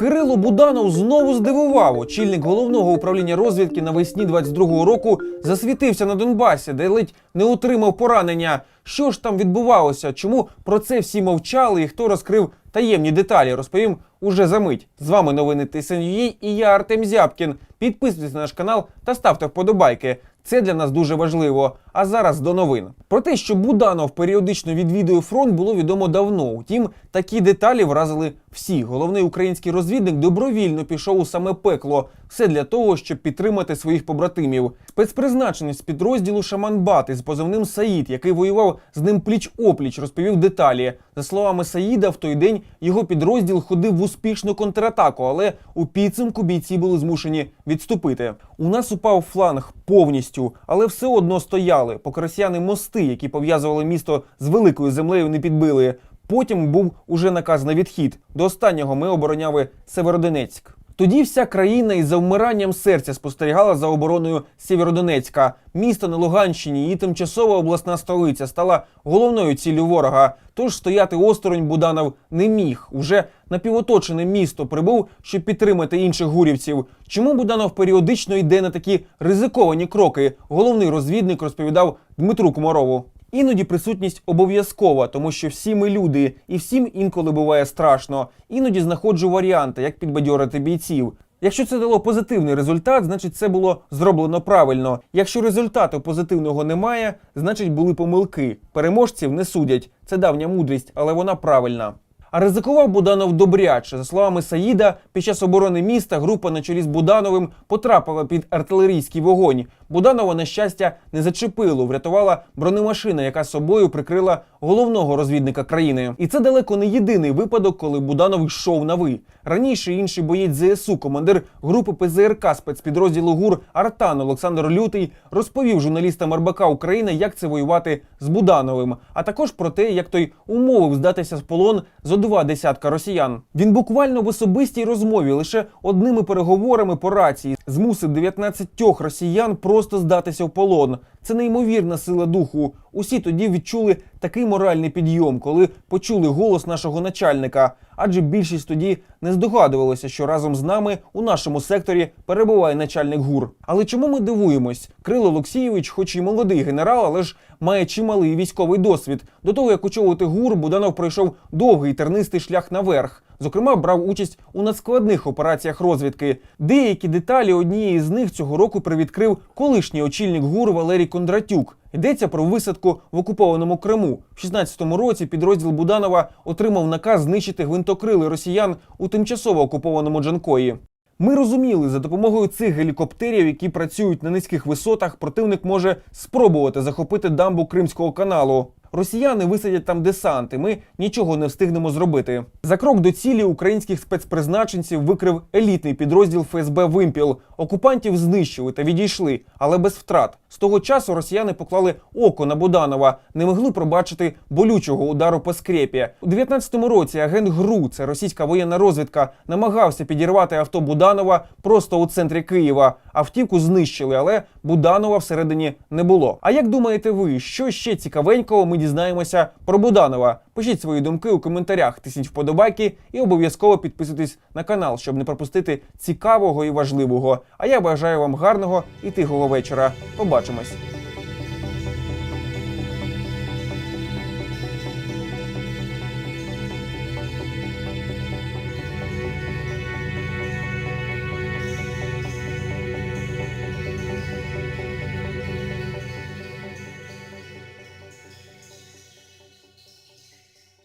Кирило Буданов знову здивував. Очільник головного управління розвідки навесні 22-го року засвітився на Донбасі, де ледь не отримав поранення. Що ж там відбувалося? Чому про це всі мовчали і хто розкрив таємні деталі? Розповім уже за мить. З вами новини ТСНЮА і я Артем Зябкін. Підписуйтесь на наш канал та ставте вподобайки. Це для нас дуже важливо. А зараз до новин. Про те, що Буданов періодично відвідує фронт, було відомо давно. Втім, такі деталі вразили всі. Головний український розвідник добровільно пішов у саме пекло. Все для того, щоб підтримати своїх побратимів. Спецпризначений з підрозділу Шаман Бати з позивним Саїд, який воював з ним пліч опліч, розповів деталі. За словами Саїда, в той день його підрозділ ходив в успішну контратаку, але у підсумку бійці були змушені відступити. У нас упав фланг повністю, але все одно стояли. Поки росіяни мости, які пов'язували місто з великою землею, не підбили. Потім був уже наказ на відхід. До останнього ми обороняли Северодонецьк. Тоді вся країна із завмиранням серця спостерігала за обороною Сєвєродонецька. Місто на Луганщині, її тимчасова обласна столиця стала головною ціллю ворога. Тож стояти осторонь Буданов не міг. Уже напівоточене місто прибув, щоб підтримати інших гурівців. Чому Буданов періодично йде на такі ризиковані кроки? Головний розвідник розповідав Дмитру Комарову. Іноді присутність обов'язкова, тому що всі ми люди, і всім інколи буває страшно. Іноді знаходжу варіанти, як підбадьорити бійців. Якщо це дало позитивний результат, значить це було зроблено правильно. Якщо результату позитивного немає, значить були помилки. Переможців не судять. Це давня мудрість, але вона правильна. А ризикував Буданов добряче. За словами Саїда, під час оборони міста група на чолі з Будановим потрапила під артилерійський вогонь. Буданова, на щастя, не зачепило, врятувала бронемашина, яка собою прикрила головного розвідника країни. І це далеко не єдиний випадок, коли Буданов йшов на ви. Раніше інший боєць ЗСУ, командир групи ПЗРК спецпідрозділу ГУР Артан Олександр Лютий розповів журналістам РБК України, як це воювати з Будановим, а також про те, як той умовив здатися в полон зо два десятка росіян. Він буквально в особистій розмові лише одними переговорами по рації змусив 19 росіян просто здатися в полон. Це неймовірна сила духу. Усі тоді відчули такий моральний підйом, коли почули голос нашого начальника. Адже більшість тоді не здогадувалася, що разом з нами у нашому секторі перебуває начальник гур. Але чому ми дивуємось? Крило Олексійович, хоч і молодий генерал, але ж має чималий військовий досвід. До того як очолити гур, Буданов пройшов довгий тернистий шлях наверх. Зокрема, брав участь у надскладних операціях розвідки. Деякі деталі однієї з них цього року привідкрив колишній очільник ГУР Валерій Кондратюк. Йдеться про висадку в окупованому Криму. В 16-му році підрозділ Буданова отримав наказ знищити гвинтокрили росіян у тимчасово окупованому Джанкої. Ми розуміли, за допомогою цих гелікоптерів, які працюють на низьких висотах, противник може спробувати захопити дамбу Кримського каналу. Росіяни висадять там десанти. Ми нічого не встигнемо зробити. За крок до цілі українських спецпризначенців викрив елітний підрозділ ФСБ Вимпіл. Окупантів знищили та відійшли, але без втрат. З того часу росіяни поклали око на Буданова, не могли пробачити болючого удару по скрепі. У 19-му році агент ГРУ, це російська воєнна розвідка, намагався підірвати авто Буданова просто у центрі Києва. Автівку знищили, але Буданова всередині не було. А як думаєте ви, що ще цікавенького ми дізнаємося про Буданова? Пишіть свої думки у коментарях, тисніть вподобайки і обов'язково підписуйтесь на канал, щоб не пропустити цікавого і важливого. А я бажаю вам гарного і тихого вечора. ótimas.